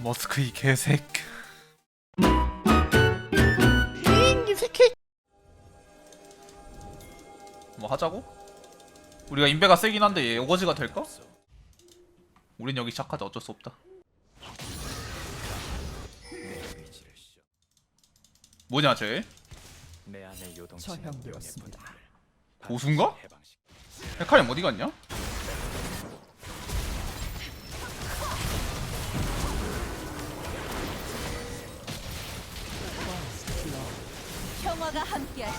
머스크 이 개색. 이 새끼. 뭐 하자고? 우리가 인베가 세긴 한데 얘 어거지가 될까? 우린 여기 시작하자 어쩔 수 없다. 뭐냐 쟤? 내 안의 요동치 처형되었습니다. 고수인가? 헤카림 어디 갔냐? 평화가 함께하시.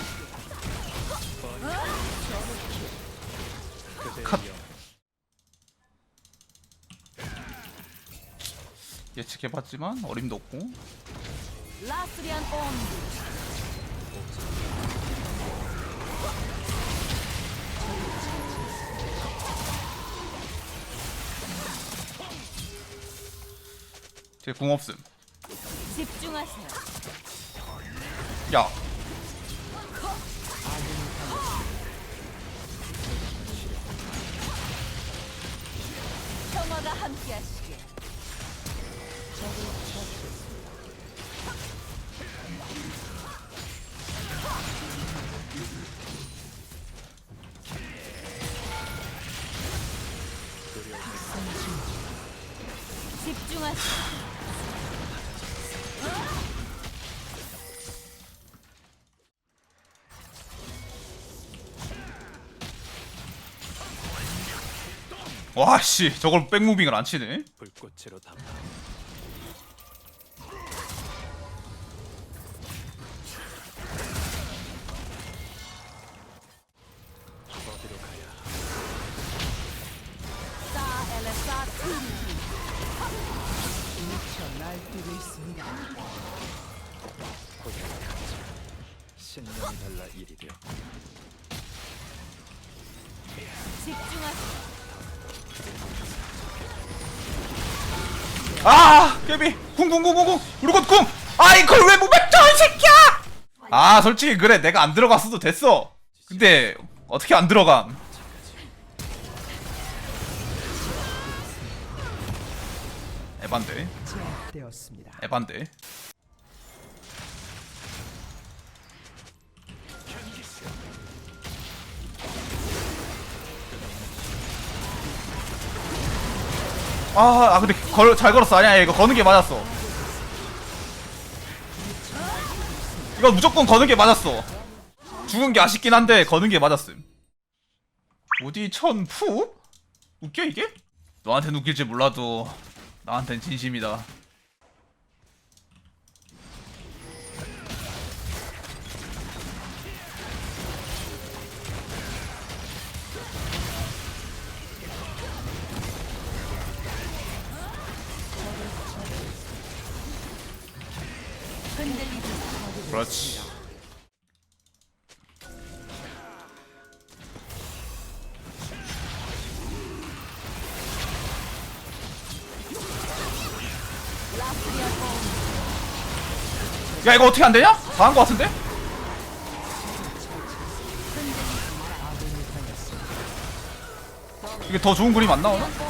컷. 예측해봤지만 어림도 없고 라스리안 온드. 제 궁 없음 집중하세요. 야 평화가 함께하시길. 집중하세요. 와씨 저걸 백무빙을 안 치네 불꽃으로 담아 어디로 가야 날뛰고 있습니다. 가자 신념이 달라 일이 되어 집중하세요. 아 깨비. 궁궁궁궁궁. 우리 곧궁. 아 이걸 왜 무백져 이 새끼야? 아 솔직히 그래. 내가 안 들어갔어도 됐어. 근데 어떻게 안 들어감? 에반데. 에반데 아, 아 근데 걸, 잘 걸었어. 아니야 이거 거는 게 맞았어. 이거 무조건 거는 게 맞았어. 죽은 게 아쉽긴 한데 거는 게 맞았음. 어디 천 푸? 웃겨 이게? 너한텐 웃길지 몰라도 나한텐 진심이다 그렇지. 야 이거 어떻게 안 되냐? 다 한 거 같은데? 이게 더 좋은 그림 안 나오나?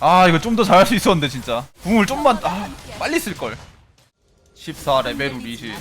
아 이거 좀 더 잘할 수 있었는데 진짜 궁을 좀만 아, 빨리 쓸 걸. 14 레벨 리신.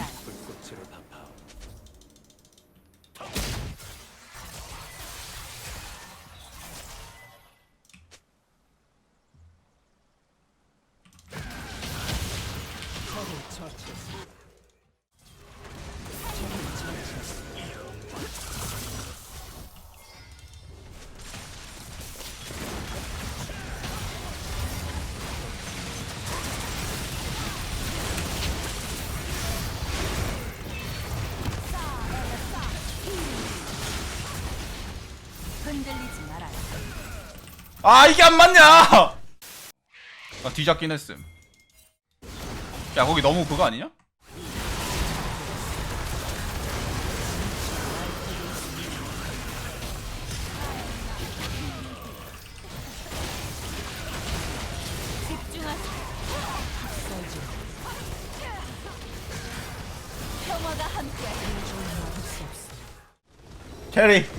아 이게 안 맞냐? 아 뒤잡긴 했음. 야 거기 너무 그거 아니냐? 캐리.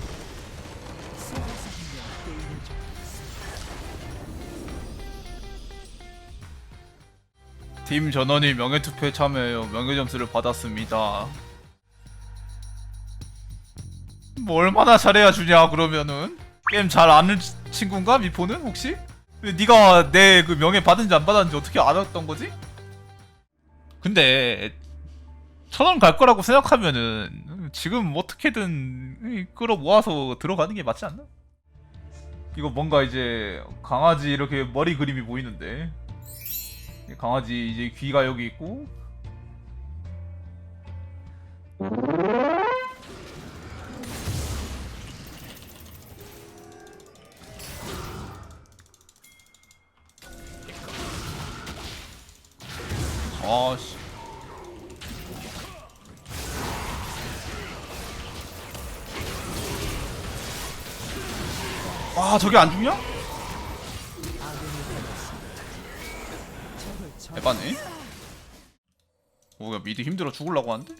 팀 전원이 명예투표에 참여하여 명예점수를 받았습니다. 뭐 얼마나 잘해야 주냐 그러면은 게임 잘 아는 치- 친구인가 미포는 혹시? 네가 내 그 명예 받은지 안 받았는지 어떻게 알았던 거지? 근데 천원 갈 거라고 생각하면은 지금 어떻게든 끌어 모아서 들어가는 게 맞지 않나? 이거 뭔가 이제 강아지 이렇게 머리 그림이 보이는데 강아지 이제 귀가 여기 있고 아씨 아 저게 안 죽냐? 에바네 오야 미드 힘들어 죽을라고 하는데?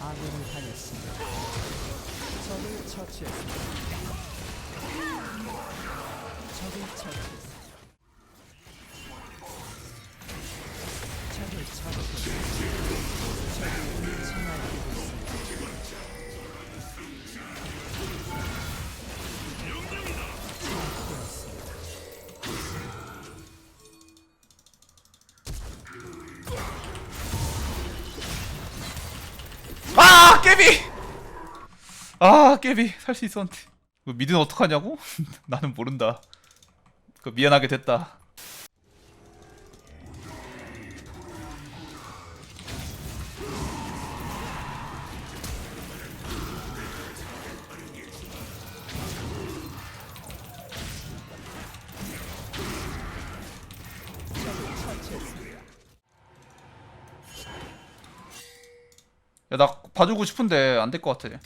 아군을 당했습니다. 적을 처치했습니다. 적을 처치했습니다. 깨비. 아 깨비. 살 수 있었는데. 그 미드는 어떡하냐고? 나는 모른다. 그 미안하게 됐다 봐주고 싶은데 안 될 것 같아.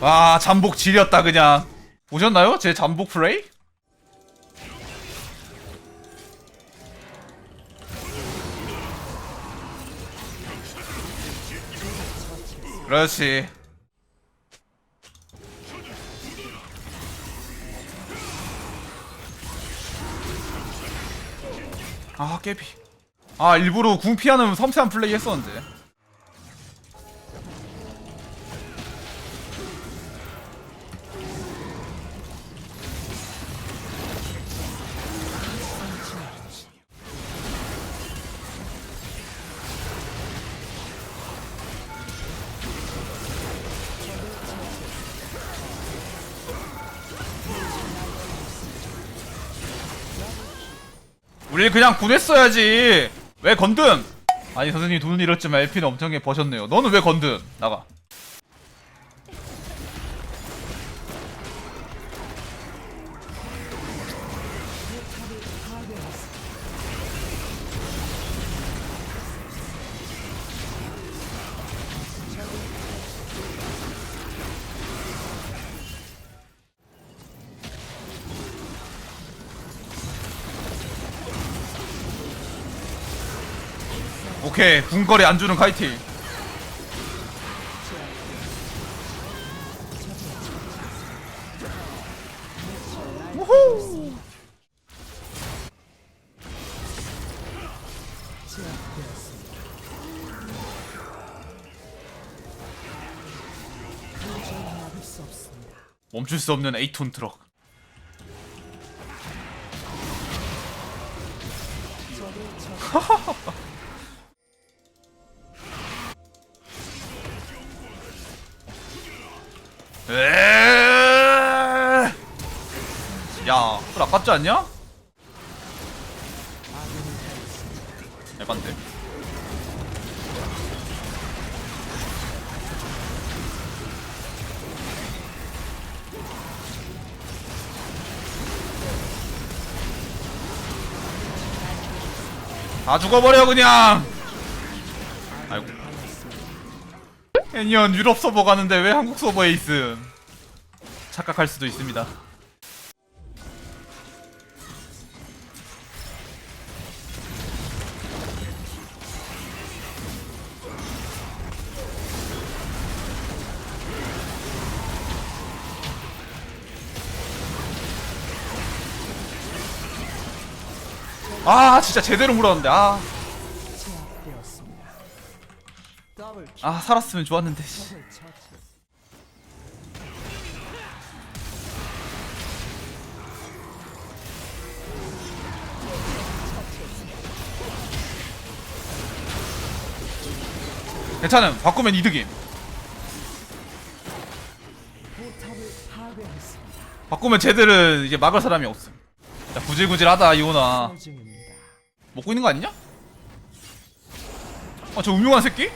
와 잠복 지렸다 그냥 보셨나요? 제 잠복 플레이? 그렇지. 아 깨비. 아 일부러 궁 피하는 섬세한 플레이 했었는데 우리 그냥 군했어야지. 왜 건든? 아니 선생님 돈은 잃었지만 LP는 엄청나게 버셨네요. 너는 왜 건든? 나가 오케이. 궁거리 안 주는 카이팅 우후. 멈출 수 없는 에이톤 트럭. 처 에에에에 야, 풀 아깝지 않냐? 에반데. 다 죽어버려 그냥 아이고 애니언 유럽 서버 가는데 왜 한국 서버에 있음? 착각할 수도 있습니다. 아 진짜 제대로 물었는데 아, 아 살았으면 좋았는데 씨. 괜찮음 바꾸면 이득임. 바꾸면 쟤들은 이제 막을 사람이 없음 야 구질구질하다 이오나. 먹고 있는 거 아니냐? 아 저 음흉한 새끼?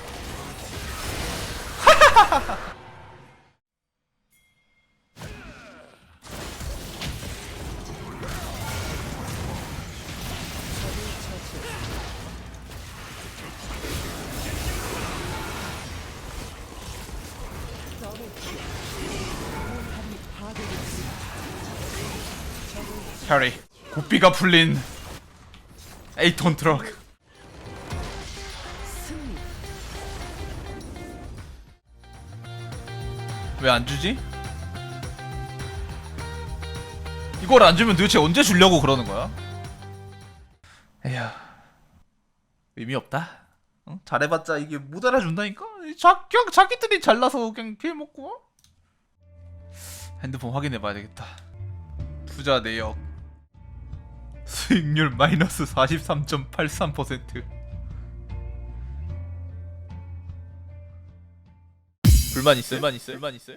캐리 고삐가 풀린 에이톤 트럭 왜 안 주지? 이걸 안 주면 도대체 언제 주려고 그러는 거야? 에휴 의미 없다. 어? 잘해봤자 이게 못 알아준다니까. 자, 그냥 자기들이 잘나서 그냥 피해 먹고. 핸드폰 확인해봐야 되겠다. 투자 내역 수익률 마이너스 43.83%. 불만 있어요? 불만 있어요? 불만 있어요?